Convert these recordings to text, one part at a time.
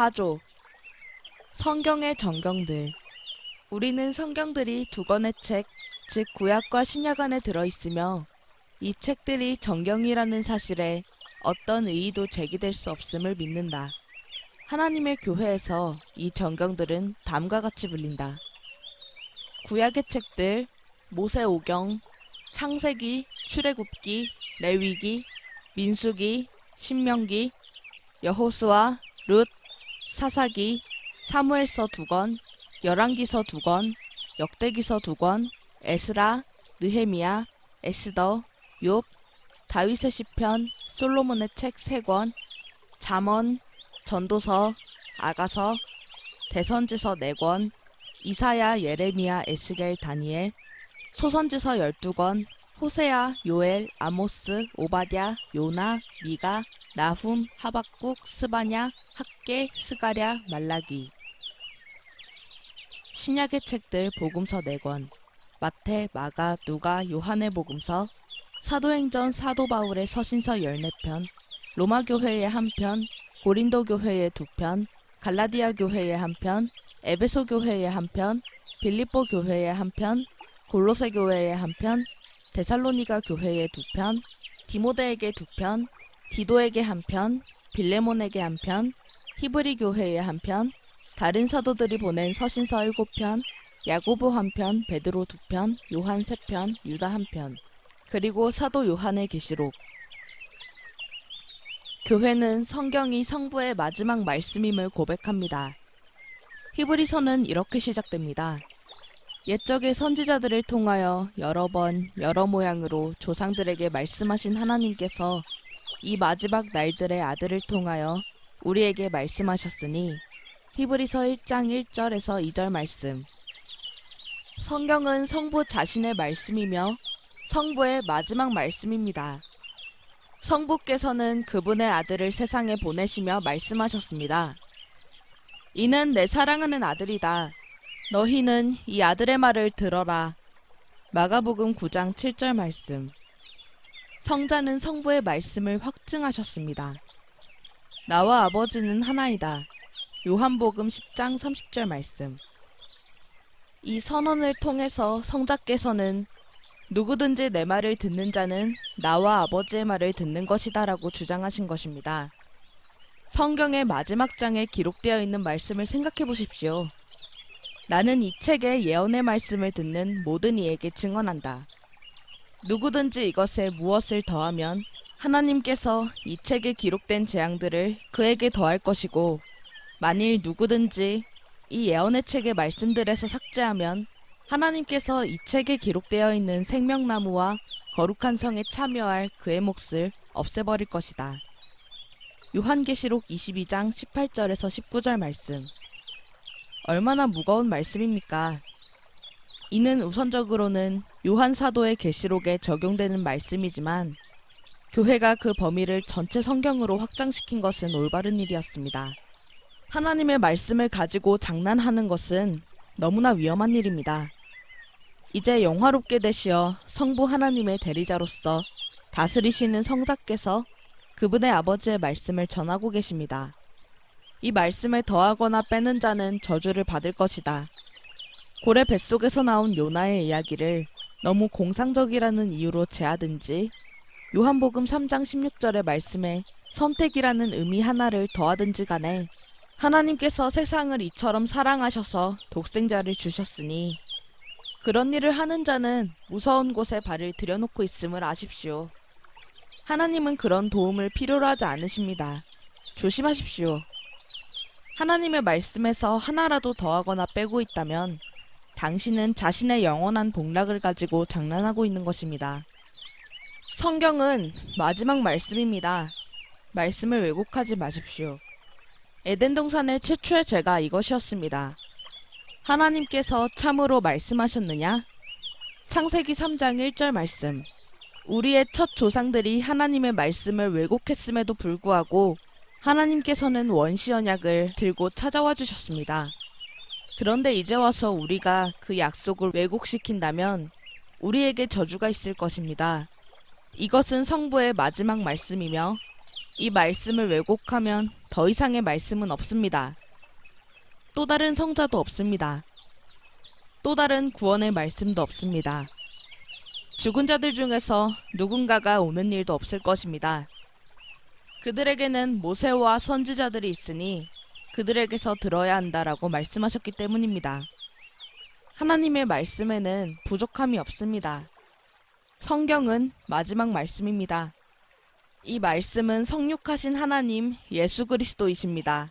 제4조 성경의 정경들 우리는 성경들이 두 권의 책, 즉 구약과 신약 안에 들어 있으며 이 책들이 정경이라는 사실에 어떤 의의도 제기될 수 없음을 믿는다. 하나님의 교회에서 이 정경들은 다음과 같이 불린다. 구약의 책들, 모세오경, 창세기, 출애굽기, 레위기, 민수기, 신명기, 여호수아, 룻, 사사기, 사무엘서 두 권, 열왕기서 두 권, 역대기서 두 권, 에스라, 느헤미야, 에스더, 욥, 다윗의 시편, 솔로몬의 책 세 권, 잠언, 전도서, 아가서, 대선지서 네 권, 이사야, 예레미야, 에스겔, 다니엘, 소선지서 12권, 호세아, 요엘, 아모스, 오바댜, 요나, 미가, 나훔, 하박국, 스바냐, 학계, 스가랴, 말라기. 신약의 책들 복음서 4권, 마태, 마가, 누가, 요한의 복음서, 사도행전 사도 바울의 서신서 14편, 로마 교회의 한 편, 고린도 교회의 두 편, 갈라디아 교회의 한 편, 에베소 교회의 한 편, 빌립보 교회의 한 편, 골로새 교회의 한 편, 데살로니가 교회의 두 편, 디모데에게 두 편, 디도에게 한 편, 빌레몬에게 한 편, 히브리 교회에 한 편, 다른 사도들이 보낸 서신서 일곱 편, 야고보 한 편, 베드로 두 편, 요한 세 편, 유다 한 편, 그리고 사도 요한의 계시록. 교회는 성경이 성부의 마지막 말씀임을 고백합니다. 히브리서는 이렇게 시작됩니다. 옛적의 선지자들을 통하여 여러 번 여러 모양으로 조상들에게 말씀하신 하나님께서 이 마지막 날들의 아들을 통하여 우리에게 말씀하셨으니 히브리서 1장 1절에서 2절 말씀 성경은 성부 자신의 말씀이며 성부의 마지막 말씀입니다. 성부께서는 그분의 아들을 세상에 보내시며 말씀하셨습니다. 이는 내 사랑하는 아들이다. 너희는 이 아들의 말을 들어라. 마가복음 9장 7절 말씀. 성자는 성부의 말씀을 확증하셨습니다. 나와 아버지는 하나이다. 요한복음 10장 30절 말씀. 이 선언을 통해서 성자께서는 누구든지 내 말을 듣는 자는 나와 아버지의 말을 듣는 것이다라고 주장하신 것입니다. 성경의 마지막 장에 기록되어 있는 말씀을 생각해 보십시오. 나는 이 책의 예언의 말씀을 듣는 모든 이에게 증언한다. 누구든지 이것에 무엇을 더하면 하나님께서 이 책에 기록된 재앙들을 그에게 더할 것이고 만일 누구든지 이 예언의 책의 말씀들에서 삭제하면 하나님께서 이 책에 기록되어 있는 생명나무와 거룩한 성에 참여할 그의 몫을 없애버릴 것이다. 요한계시록 22장 18절에서 19절 말씀. 얼마나 무거운 말씀입니까? 이는 우선적으로는 요한 사도의 계시록에 적용되는 말씀이지만 교회가 그 범위를 전체 성경으로 확장시킨 것은 올바른 일이었습니다. 하나님의 말씀을 가지고 장난하는 것은 너무나 위험한 일입니다. 이제 영화롭게 되시어 성부 하나님의 대리자로서 다스리시는 성자께서 그분의 아버지의 말씀을 전하고 계십니다. 이 말씀을 더하거나 빼는 자는 저주를 받을 것이다. 고래 뱃속에서 나온 요나의 이야기를 너무 공상적이라는 이유로 제하든지 요한복음 3장 16절의 말씀에 선택이라는 의미 하나를 더하든지 간에 하나님께서 세상을 이처럼 사랑하셔서 독생자를 주셨으니 그런 일을 하는 자는 무서운 곳에 발을 들여놓고 있음을 아십시오. 하나님은 그런 도움을 필요로 하지 않으십니다. 조심하십시오. 하나님의 말씀에서 하나라도 더하거나 빼고 있다면 당신은 자신의 영원한 복락을 가지고 장난하고 있는 것입니다. 성경은 마지막 말씀입니다. 말씀을 왜곡하지 마십시오. 에덴 동산의 최초의 죄가 이것이었습니다. 하나님께서 참으로 말씀하셨느냐? 창세기 3장 1절 말씀. 우리의 첫 조상들이 하나님의 말씀을 왜곡했음에도 불구하고 하나님께서는 원시 언약을 들고 찾아와 주셨습니다. 그런데 이제 와서 우리가 그 약속을 왜곡시킨다면 우리에게 저주가 있을 것입니다. 이것은 성부의 마지막 말씀이며 이 말씀을 왜곡하면 더 이상의 말씀은 없습니다. 또 다른 성자도 없습니다. 또 다른 구원의 말씀도 없습니다. 죽은 자들 중에서 누군가가 오는 일도 없을 것입니다. 그들에게는 모세와 선지자들이 있으니 그들에게서 들어야 한다라고 말씀하셨기 때문입니다. 하나님의 말씀에는 부족함이 없습니다. 성경은 마지막 말씀입니다. 이 말씀은 성육하신 하나님 예수 그리스도이십니다.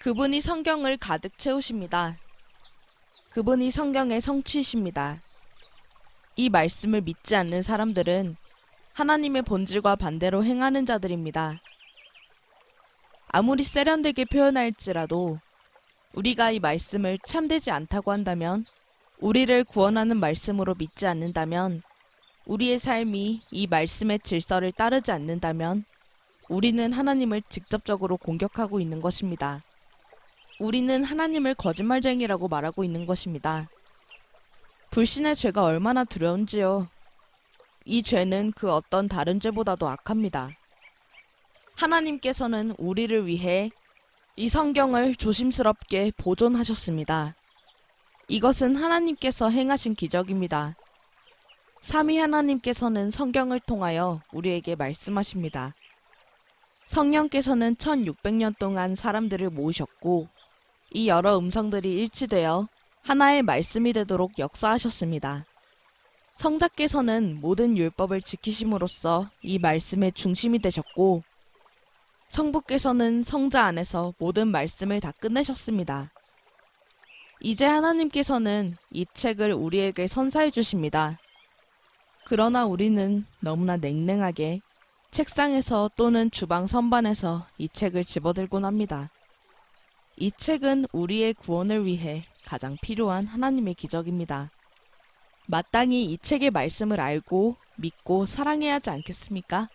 그분이 성경을 가득 채우십니다. 그분이 성경의 성취이십니다. 이 말씀을 믿지 않는 사람들은 하나님의 본질과 반대로 행하는 자들입니다. 아무리 세련되게 표현할지라도 우리가 이 말씀을 참되지 않다고 한다면, 우리를 구원하는 말씀으로 믿지 않는다면, 우리의 삶이 이 말씀의 질서를 따르지 않는다면, 우리는 하나님을 직접적으로 공격하고 있는 것입니다. 우리는 하나님을 거짓말쟁이라고 말하고 있는 것입니다. 불신의 죄가 얼마나 두려운지요. 이 죄는 그 어떤 다른 죄보다도 악합니다. 하나님께서는 우리를 위해 이 성경을 조심스럽게 보존하셨습니다. 이것은 하나님께서 행하신 기적입니다. 삼위 하나님께서는 성경을 통하여 우리에게 말씀하십니다. 성령께서는 1600년 동안 사람들을 모으셨고, 이 여러 음성들이 일치되어 하나의 말씀이 되도록 역사하셨습니다. 성자께서는 모든 율법을 지키심으로써 이 말씀의 중심이 되셨고, 성부께서는 성자 안에서 모든 말씀을 다 끝내셨습니다. 이제 하나님께서는 이 책을 우리에게 선사해 주십니다. 그러나 우리는 너무나 냉랭하게 책상에서 또는 주방 선반에서 이 책을 집어들곤 합니다. 이 책은 우리의 구원을 위해 가장 필요한 하나님의 기적입니다. 마땅히 이 책의 말씀을 알고 믿고 사랑해야 하지 않겠습니까?